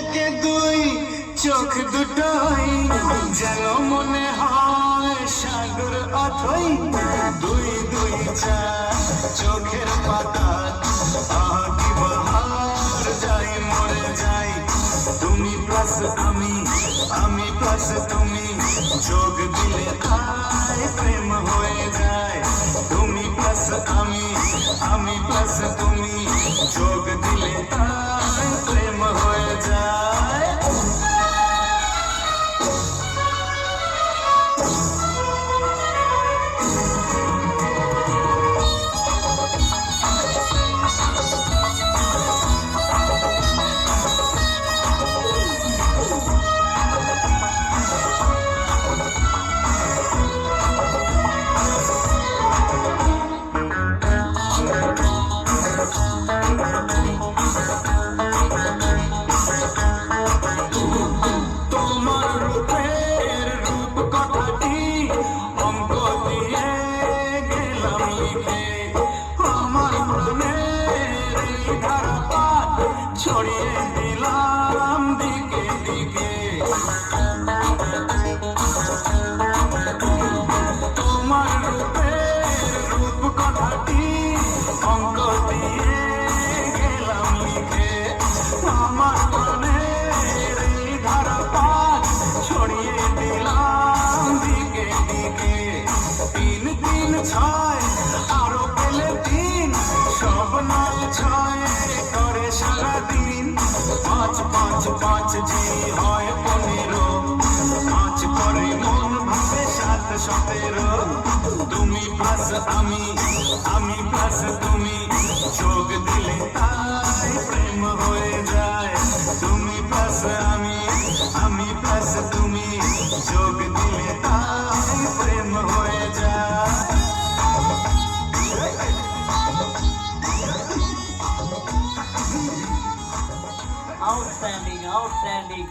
থেকে দুই চোখ দুটোই যেন মনে হয় সাগর অথই। দুই দুই চার চোখের পাতা আহাটি বাহার যাই, মরে যাই। তুমি প্লাস আমি আমি প্লাস তুমি। যোগ দিলে আয় প্রেম হয়ে যায়। তুমি প্লাস আমি আমি প্লাস তুমি। যোগ দিলে ছড়িয়ে দিলাম দিকে দিকে। তোমার রূপের রূপ কথাটি অঙ্ক দিয়ে গেলাম লিখে আমার প্রাণের এই ধারাপাত ছড়িয়ে দিলাম দিকে দিকে তিন তিন ছয় হয় পনেরো। পাঁচ করে মন ভাবে তুমি প্লাস আমি আমি প্লাস তুমি। যোগ দিলে প্রেম হয়ে যায়। তুমি প্লাস আমি আমি প্লাস তুমি। যোগ দিলে Outstanding, outstanding.